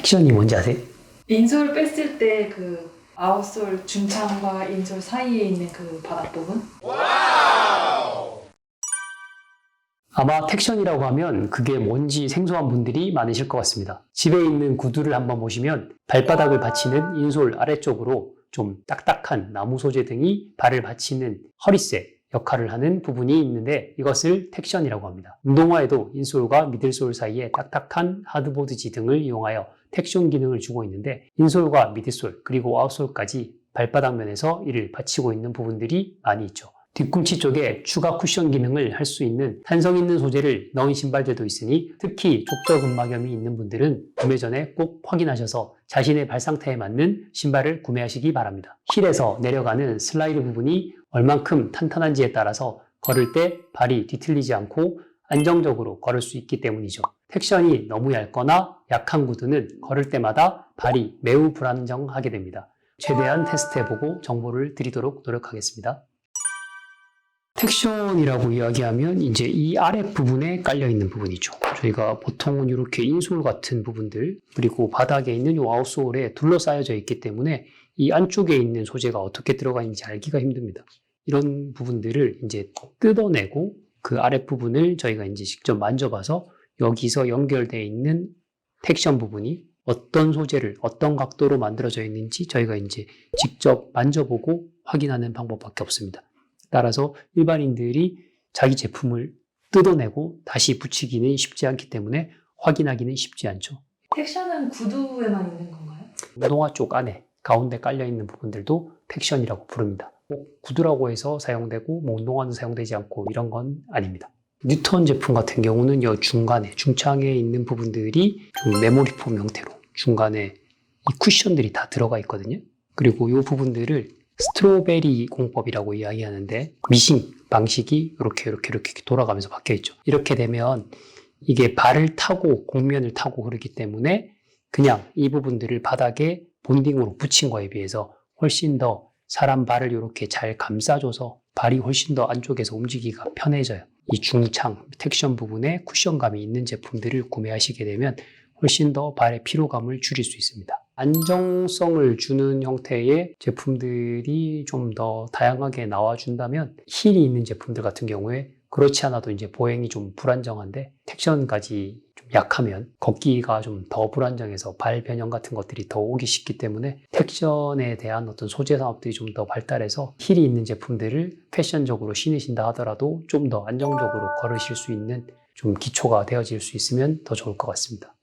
택션이 뭔지 아세요? 인솔 뺐을 때 그 아웃솔 중창과 인솔 사이에 있는 그 바닥 부분? 아마 택션이라고 하면 그게 뭔지 생소한 분들이 많으실 것 같습니다. 집에 있는 구두를 한번 보시면 발바닥을 받치는 인솔 아래쪽으로 좀 딱딱한 나무 소재 등이 발을 받치는 허리쇠 역할을 하는 부분이 있는데 이것을 택션이라고 합니다. 운동화에도 인솔과 미들솔 사이에 딱딱한 하드보드 지 등을 이용하여 택션 기능을 주고 있는데 인솔과 미드솔 그리고 아웃솔까지 발바닥 면에서 이를 받치고 있는 부분들이 많이 있죠. 뒤꿈치 쪽에 추가 쿠션 기능을 할 수 있는 탄성 있는 소재를 넣은 신발들도 있으니 특히 족저근막염이 있는 분들은 구매 전에 꼭 확인하셔서 자신의 발 상태에 맞는 신발을 구매하시기 바랍니다. 힐에서 내려가는 슬라이드 부분이 얼만큼 탄탄한지에 따라서 걸을 때 발이 뒤틀리지 않고 안정적으로 걸을 수 있기 때문이죠. 택션이 너무 얇거나 약한 구두는 걸을 때마다 발이 매우 불안정하게 됩니다. 최대한 테스트해보고 정보를 드리도록 노력하겠습니다. 텍션이라고 이야기하면 이제 이 아랫부분에 깔려 있는 부분이죠. 저희가 보통은 이렇게 인솔 같은 부분들 그리고 바닥에 있는 이 아웃솔에 둘러싸여져 있기 때문에 이 안쪽에 있는 소재가 어떻게 들어가 있는지 알기가 힘듭니다. 이런 부분들을 이제 뜯어내고 그 아랫부분을 저희가 이제 직접 만져봐서 여기서 연결되어 있는 텍션 부분이 어떤 소재를 어떤 각도로 만들어져 있는지 저희가 이제 직접 만져보고 확인하는 방법밖에 없습니다. 따라서 일반인들이 자기 제품을 뜯어내고 다시 붙이기는 쉽지 않기 때문에 확인하기는 쉽지 않죠. 텍션은 구두에만 있는 건가요? 운동화 쪽 안에 가운데 깔려 있는 부분들도 텍션이라고 부릅니다. 꼭 구두라고 해서 사용되고 뭐 운동화는 사용되지 않고 이런 건 아닙니다. 뉴턴 제품 같은 경우는 여 중간에 중창에 있는 부분들이 좀 메모리 폼 형태로 중간에 이 쿠션들이 다 들어가 있거든요. 그리고 이 부분들을 스트로베리 공법이라고 이야기하는데 미싱 방식이 이렇게 이렇게 이렇게 돌아가면서 바뀌어 있죠. 이렇게 되면 이게 발을 타고 공면을 타고 그러기 때문에 그냥 이 부분들을 바닥에 본딩으로 붙인 거에 비해서 훨씬 더 사람 발을 이렇게 잘 감싸줘서 발이 훨씬 더 안쪽에서 움직이기가 편해져요. 이 중창, 텍션 부분에 쿠션감이 있는 제품들을 구매하시게 되면 훨씬 더 발의 피로감을 줄일 수 있습니다. 안정성을 주는 형태의 제품들이 좀 더 다양하게 나와준다면 힐이 있는 제품들 같은 경우에 그렇지 않아도 이제 보행이 좀 불안정한데 텍션까지 좀 약하면 걷기가 좀 더 불안정해서 발 변형 같은 것들이 더 오기 쉽기 때문에 텍션에 대한 어떤 소재 산업들이 좀 더 발달해서 힐이 있는 제품들을 패션적으로 신으신다 하더라도 좀 더 안정적으로 걸으실 수 있는 좀 기초가 되어질 수 있으면 더 좋을 것 같습니다.